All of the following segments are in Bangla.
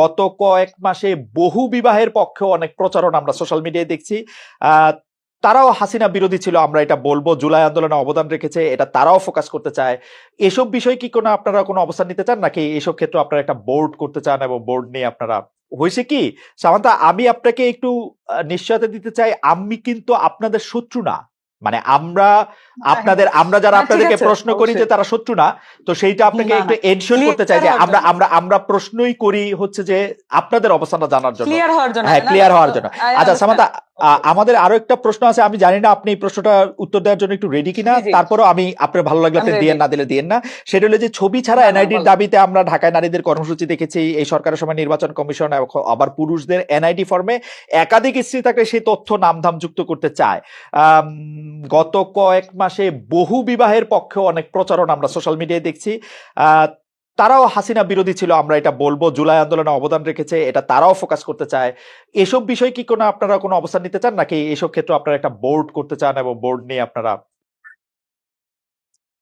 গত কয়েক মাসে বহু বিবাহের পক্ষে অনেক প্রচারণ আমরা সোশ্যাল মিডিয়ায় দেখছি। তারাও হাসিনা বিরোধী ছিল, আমরা এটা বলব। জুলাই আন্দোলনে অবদান রেখেছে, এটা তারাও ফোকাস করতে চায়। এসব বিষয় কি কোনো আপনারা কোনো অবস্থান নিতে চান? নাকি এসব ক্ষেত্রে আপনারা একটা বোর্ড করতে চান এবং বোর্ড নিয়ে আপনারা, হয়েছে কি? সামান্তা, আমি আপনাকে একটু নিশ্চয়তা দিতে চাই, আমি কিন্তু আপনাদের শত্রু না। মানে আমরা আপনাদের আমরা যারা হ্যাঁ, আপনাদেরকে প্রশ্ন করি যে তারা শত্রু না তো সেইটা আপনাকে একটু। এনশিওর করতে চাই যে আমরা আমরা আমরা প্রশ্নই করি হচ্ছে যে আপনাদের অবস্থানটা জানার জন্য। হ্যাঁ ক্লিয়ার হওয়ার জন্য। আচ্ছা understand. আমাদের আরও একটা প্রশ্ন আছে আমি জানি না আপনি এই প্রশ্নটা উত্তর দেওয়ার জন্য একটু রেডি কিনা। তারপরও আমি আপনার ভালো লাগলে আপনি ready। না দিলে দিয়েন না। সেটা হলো যে ছবি ছাড়া এনআইডির দাবিতে আমরা ঢাকায় নারীদের কর্মসূচি দেখেছি এই সরকারের সময় নির্বাচন কমিশন আবার পুরুষদের এনআইডি ফর্মে একাধিক স্ত্রী থাকলে সেই তথ্য নামধাম যুক্ত করতে চায়। গত কয়েক মাসে বহু বিবাহের পক্ষে অনেক প্রচারণ আমরা সোশ্যাল মিডিয়ায় দেখছি। আহ, তারাও হাসিনা বিরোধী ছিল আমরা এটা বলব। জুলাই আন্দোলনে অবদান রেখেছে এটা তারাও ফোকাস করতে চায়। এসব বিষয় কি কোনো আপনারা কোনো অবস্থান নিতে চান নাকি এসব ক্ষেত্রে আপনারা একটা বোর্ড করতে চান এবং বোর্ড নিয়ে আপনারা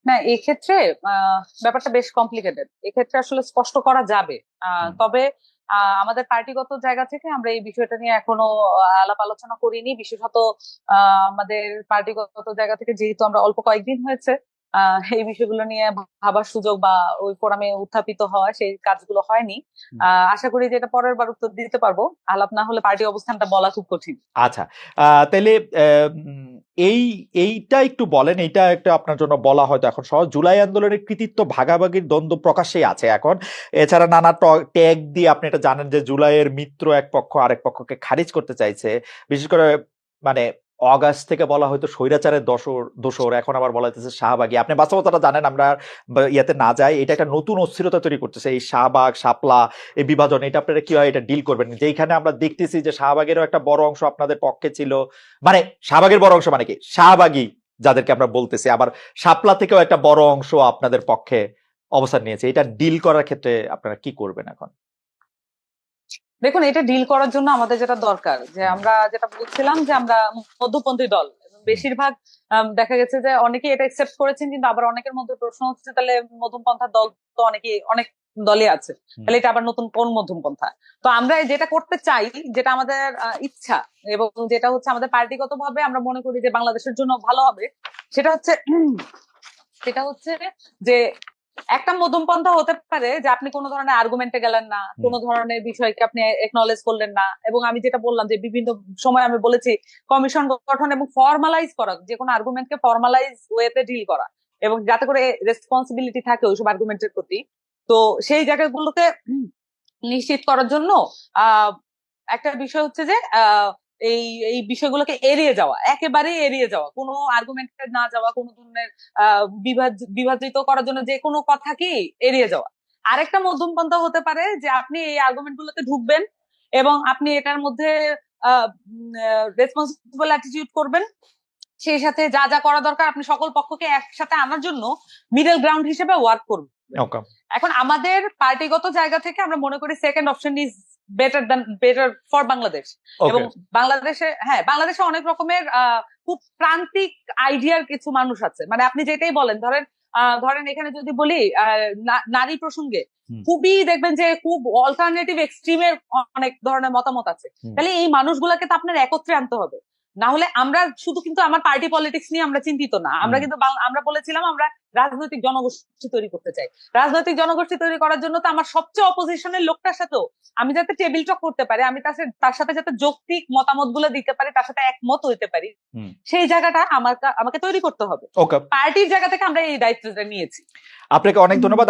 না এক্ষেত্রে আহ, ব্যাপারটা বেশ কমপ্লিকেটেড এক্ষেত্রে আসলে স্পষ্ট করা যাবে। তবে আহ, আমাদের পার্টিগত জায়গা থেকে আমরা এই বিষয়টা নিয়ে এখনও আলাপ আলোচনা করিনি। বিশেষত আমাদের পার্টিগত জায়গা থেকে যেহেতু আমরা অল্প কয়েকদিন হয়েছে এই বিষয়গুলো নিয়ে ভাবার সুযোগ বা ওই ফোরামে উত্থাপিত হওয়া সেই কাজগুলো হয়নি। আহ, আশা করি যে এটা পরের বার উত্তর দিতে পারব। আলাপ না হলে পার্টি অবস্থানটা বলা খুব কঠিন। আচ্ছা তাহলে এই এইটা একটু বলেন এইটা একটা আপনার জন্য বলা হয়তো এখন সহজ। জুলাই আন্দোলনের কৃতিত্ব ভাগাভাগির দ্বন্দ্ব প্রকাশ্যেই আছে এখন। এছাড়া নানা ট্যাগ দিয়ে আপনি এটা জানেন যে জুলাইয়ের মিত্র এক পক্ষ আরেক পক্ষকে খারিজ করতে চাইছে। বিশেষ করে মানে অগাস্ট থেকে বলা হয়তো স্বৈরাচারের দোসর দোসর এখন আবার বলা হইতেছে শাহবাগী। আপনি বাস্তবতাটা জানেন, আমরা ইয়াতে না যাই, এটা একটা নতুন অস্থিরতা তৈরি করতেছে। এই শাহবাগ, শাপলা, এই বিভাজন, এটা আপনারা কীভাবে এটা ডিল করবেন? যেখানে আমরা দেখতেছি যে শাহবাগেরও একটা বড় অংশ আপনাদের পক্ষে ছিল। মানে শাহবাগের বড় অংশ মানে কি? শাহবাগী যাদেরকে আমরা বলতেছি। আবার শাপলা থেকেও একটা বড় অংশ আপনাদের পক্ষে অবস্থান নিয়েছে। এটা ডিল করার ক্ষেত্রে আপনারা কি করবেন এখন? দেখুন এটা ডিল করার জন্য আমাদের যেটা দরকার যে আমরা যেটা বলছিলাম যে আমরা মধ্যপন্থী দল। বেশিরভাগ দেখা গেছে যে অনেকেই এটা একসেপ্ট করেছেন কিন্তু আবার অনেকের মধ্যে প্রশ্ন হচ্ছে তাহলে মধ্যমপন্থার দল তো অনেকে অনেক দলে আছে। তাহলে এটা আবার নতুন কোন মধ্যমপন্থা তো আমরা যেটা করতে চাই যেটা আমাদের ইচ্ছা এবং যেটা হচ্ছে আমাদের পার্টিগত ভাবে আমরা মনে করি যে বাংলাদেশের জন্য ভালো হবে সেটা হচ্ছে সেটা হচ্ছে যে একটা মধ্যমপন্থা হতে পারে যে আপনি কোনো ধরনের আর্গুমেন্টে গেলেন না কোনো ধরনের বিষয়কে আপনি একনলেজ করলেন না। এবং আমি যেটা বললাম যে বিভিন্ন সময় আমি বলেছি কমিশন গঠন এবং ফর্মালাইজ করা যে কোনো আর্গুমেন্টকে ফর্মালাইজ ওয়েতে ডিল করা এবং যাতে করে রেসপন্সিবিলিটি থাকে ওইসব আর্গুমেন্টের প্রতি। তো সেই জায়গাগুলোকে নিশ্চিত করার জন্য আহ একটা বিষয় হচ্ছে যে আহ, এই এই বিষয়গুলোকে এড়িয়ে যাওয়া একেবারেই এড়িয়ে যাওয়া। কোনো আর্গুমেন্টে না যাওয়া কোনো ধরনের আহ, বিভাজ- বিভাজিত করার জন্য যে কোনো কথা কি এড়িয়ে যাওয়া। আরেকটা মধ্যমপন্থা হতে পারে যে আপনি এই আর্গুমেন্ট গুলোতে ঢুকবেন এবং আপনি এটার মধ্যে রেসপন্সিবল অ্যাটিটিউড করবেন। সেই সাথে যা যা করা দরকার আপনি সকল পক্ষকে একসাথে আনার জন্য মিডল গ্রাউন্ড হিসেবে ওয়ার্ক করবেন এখন আমাদের পার্টিগত জায়গা থেকে আমরা মনে করি second option is better than better for Bangladesh এবং বাংলাদেশে হ্যাঁ বাংলাদেশে অনেক রকমের আহ, খুব প্রান্তিক আইডিয়ার কিছু মানুষ আছে। মানে আপনি যেটাই বলেন ধরেন আহ, ধরেন এখানে যদি বলি নারী প্রসঙ্গে খুবই দেখবেন যে খুব অল্টারনেটিভ এক্সট্রিমের অনেক ধরনের মতামত আছে। তাহলে এই মানুষগুলাকে তো আপনার একত্রে আনতে হবে। না হলে আমরা শুধু কিন্তু আমার পার্টি পলিটিক্স নিয়ে আমরা চিন্তিত না। আমরা কিন্তু আমরা বলেছিলাম আমরা রাজনৈতিক জনগোষ্ঠী তৈরি করতে চাই। রাজনৈতিক জনগোষ্ঠী তৈরি করার জন্য তো আমার সবচেয়ে অপোজিশনের লোকটার সাথেও আমি যাতে টেবিল টক করতে পারি আমি তার সাথে তার সাথে যাতে যৌক্তিক মতামতগুলো দিতে পারি তার সাথে একমত হইতে পারি সেই জায়গাটা আমার আমাকে তৈরি করতে হবে। পার্টির জায়গা থেকে আমরা এই দায়িত্বটা নিয়েছি। আপনাকে অনেক ধন্যবাদ।